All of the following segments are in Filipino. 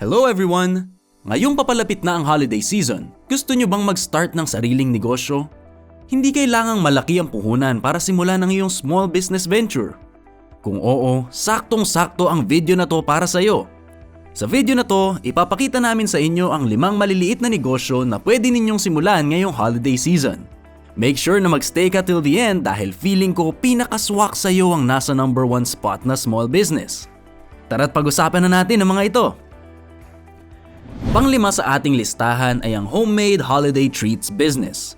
Hello everyone! Ngayong papalapit na ang holiday season, gusto nyo bang mag-start ng sariling negosyo? Hindi kailangang malaki ang puhunan para simulan ang iyong small business venture. Kung oo, saktong-sakto ang video na to para sa iyo. Sa video na to, ipapakita namin sa inyo ang limang maliliit na negosyo na pwede ninyong simulan ngayong holiday season. Make sure na magstay ka till the end dahil feeling ko pinakaswak sa iyo ang nasa number one spot na small business. Tara't pag-usapan na natin ang mga ito. Panglima sa ating listahan ay ang homemade holiday treats business.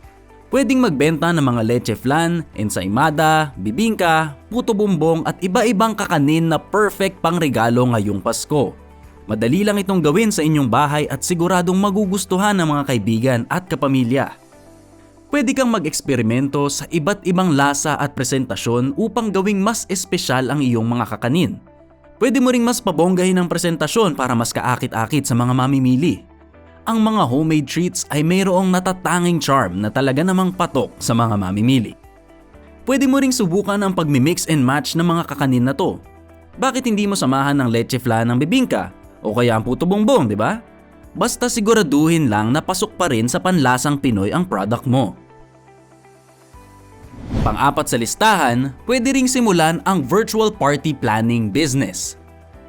Pwedeng magbenta ng mga leche flan, ensaymada, bibingka, puto bumbong at iba-ibang kakanin na perfect pang regalo ngayong Pasko. Madali lang itong gawin sa inyong bahay at siguradong magugustuhan ng mga kaibigan at kapamilya. Pwede kang mag-eksperimento sa iba't ibang lasa at presentasyon upang gawing mas espesyal ang iyong mga kakanin. Pwede mo ring mas pabonggahin ang presentasyon para mas kaakit-akit sa mga mamimili. Ang mga homemade treats ay mayroong natatanging charm na talaga namang patok sa mga mamimili. Pwede mo ring subukan ang pagmi-mix and match ng mga kakanin na to. Bakit hindi mo samahan ng leche flan ng bibingka o kaya ang puto bongbong, di ba? Basta siguraduhin lang na pasok pa rin sa panlasang Pinoy ang product mo. Pang-apat sa listahan, pwede ring simulan ang virtual party planning business.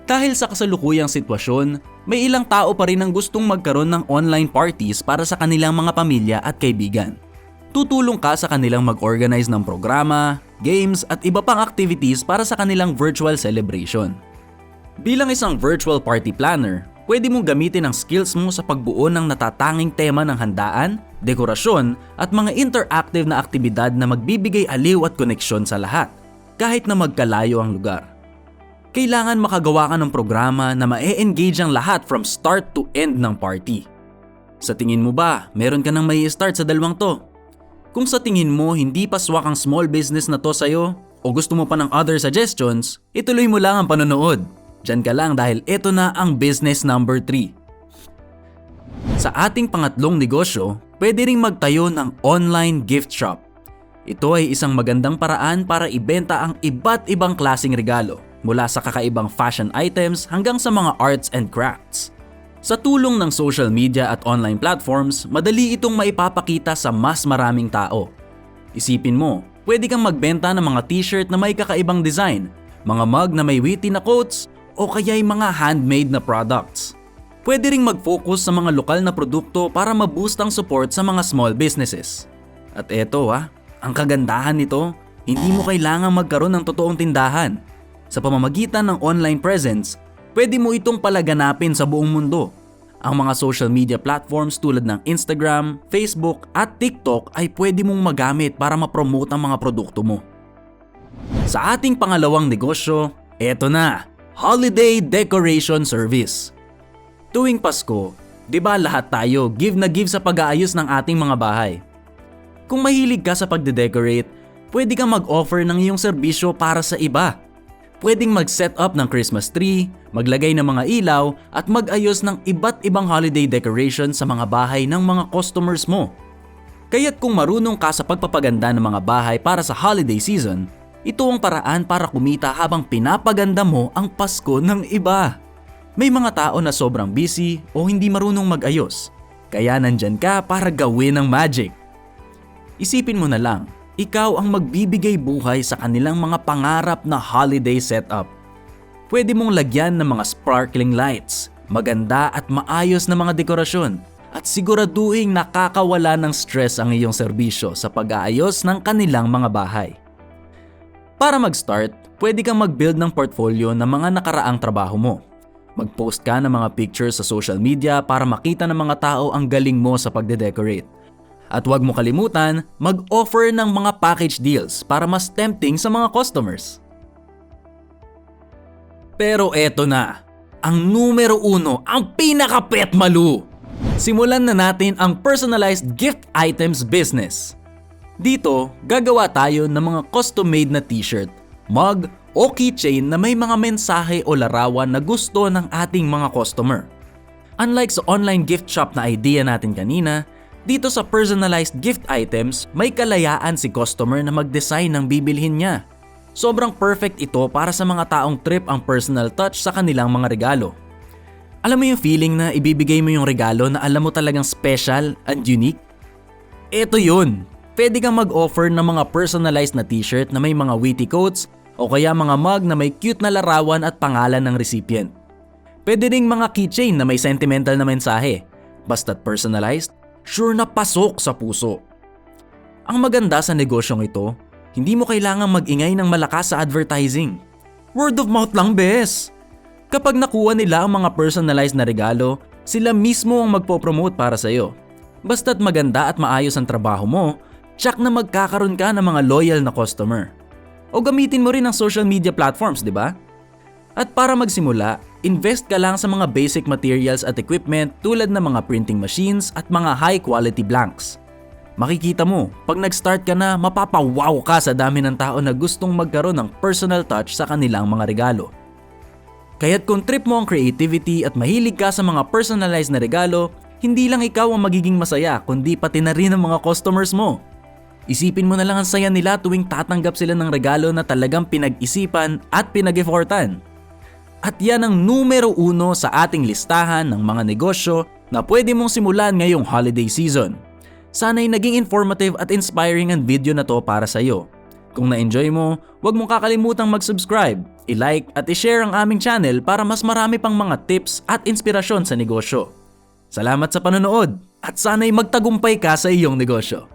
Dahil sa kasalukuyang sitwasyon, may ilang tao pa rin ang gustong magkaroon ng online parties para sa kanilang mga pamilya at kaibigan. Tutulong ka sa kanilang mag-organize ng programa, games at iba pang activities para sa kanilang virtual celebration. Bilang isang virtual party planner, pwede mong gamitin ang skills mo sa pagbuo ng natatanging tema ng handaan, dekorasyon at mga interactive na aktibidad na magbibigay aliw at koneksyon sa lahat, kahit na magkalayo ang lugar. Kailangan makagawa ka ng programa na ma-engage ang lahat from start to end ng party. Sa tingin mo ba, meron ka nang may start sa dalawang to? Kung sa tingin mo hindi pa swak ang small business na to sa'yo o gusto mo pa ng other suggestions, ituloy mo lang ang panonood. Diyan ka lang dahil ito na ang business number 3. Sa ating pangatlong negosyo, pwede ring magtayo ng online gift shop. Ito ay isang magandang paraan para ibenta ang iba't ibang klasing regalo mula sa kakaibang fashion items hanggang sa mga arts and crafts. Sa tulong ng social media at online platforms, madali itong maipapakita sa mas maraming tao. Isipin mo, pwede kang magbenta ng mga t-shirt na may kakaibang design, mga mug na may witty na quotes, o kaya'y mga handmade na products. Pwede ring mag-focus sa mga lokal na produkto para ma-boost ang support sa mga small businesses. At eto ha, ang kagandahan nito, hindi mo kailangang magkaroon ng totoong tindahan. Sa pamamagitan ng online presence, pwede mo itong palaganapin sa buong mundo. Ang mga social media platforms tulad ng Instagram, Facebook at TikTok ay pwede mong magamit para ma-promote ang mga produkto mo. Sa ating pangalawang negosyo, eto na, Holiday Decoration Service. Tuwing Pasko, di ba lahat tayo give na give sa pag-aayos ng ating mga bahay? Kung mahilig ka sa pagde-decorate, pwede kang mag-offer ng iyong serbisyo para sa iba. Pwedeng mag-set up ng Christmas tree, maglagay ng mga ilaw at mag-ayos ng iba't ibang holiday decoration sa mga bahay ng mga customers mo. Kaya't kung marunong ka sa pagpapaganda ng mga bahay para sa holiday season, ito ang paraan para kumita habang pinapaganda mo ang Pasko ng iba. May mga tao na sobrang busy o hindi marunong mag-ayos, kaya nandyan ka para gawin ang magic. Isipin mo na lang, ikaw ang magbibigay buhay sa kanilang mga pangarap na holiday setup. Pwede mong lagyan ng mga sparkling lights, maganda at maayos na mga dekorasyon, at siguraduhin nakakawala ng stress ang iyong serbisyo sa pag-aayos ng kanilang mga bahay. Para mag-start, pwede kang mag-build ng portfolio ng mga nakaraang trabaho mo. Mag-post ka ng mga pictures sa social media para makita ng mga tao ang galing mo sa pagde-decorate. At huwag mo kalimutan, mag-offer ng mga package deals para mas tempting sa mga customers. Pero eto na, ang numero uno, ang pinaka-pet malu! Simulan na natin ang personalized gift items business. Dito, gagawa tayo ng mga custom-made na t-shirt, mug, o keychain na may mga mensahe o larawan na gusto ng ating mga customer. Unlike sa online gift shop na idea natin kanina, dito sa personalized gift items, may kalayaan si customer na mag-design ng bibilhin niya. Sobrang perfect ito para sa mga taong trip ang personal touch sa kanilang mga regalo. Alam mo yung feeling na ibibigay mo yung regalo na alam mo talagang special and unique? Ito yun! Pwede kang mag-offer ng mga personalized na t-shirt na may mga witty quotes o kaya mga mug na may cute na larawan at pangalan ng recipient. Pwede ring mga keychain na may sentimental na mensahe. Basta't personalized, sure na pasok sa puso. Ang maganda sa negosyong ito, hindi mo kailangang mag-ingay ng malakas sa advertising. Word of mouth lang, bes! Kapag nakuha nila ang mga personalized na regalo, sila mismo ang magpo-promote para sa'yo. Basta't maganda at maayos ang trabaho mo, tsak na magkakaroon ka ng mga loyal na customer. O gamitin mo rin ang social media platforms, di ba? At para magsimula, invest ka lang sa mga basic materials at equipment tulad ng mga printing machines at mga high quality blanks. Makikita mo, pag nag-start ka na, mapapawaw ka sa dami ng tao na gustong magkaroon ng personal touch sa kanilang mga regalo. Kaya't kung trip mo ang creativity at mahilig ka sa mga personalized na regalo, hindi lang ikaw ang magiging masaya kundi pati na rin ang mga customers mo. Isipin mo na lang ang saya nila tuwing tatanggap sila ng regalo na talagang pinag-isipan at pinag-effortan. At yan ang numero uno sa ating listahan ng mga negosyo na pwede mong simulan ngayong holiday season. Sana'y naging informative at inspiring ang video na to para sa iyo. Kung na-enjoy mo, huwag mong kakalimutang mag-subscribe, i-like at i-share ang aming channel para mas marami pang mga tips at inspirasyon sa negosyo. Salamat sa panonood at sana'y magtagumpay ka sa iyong negosyo.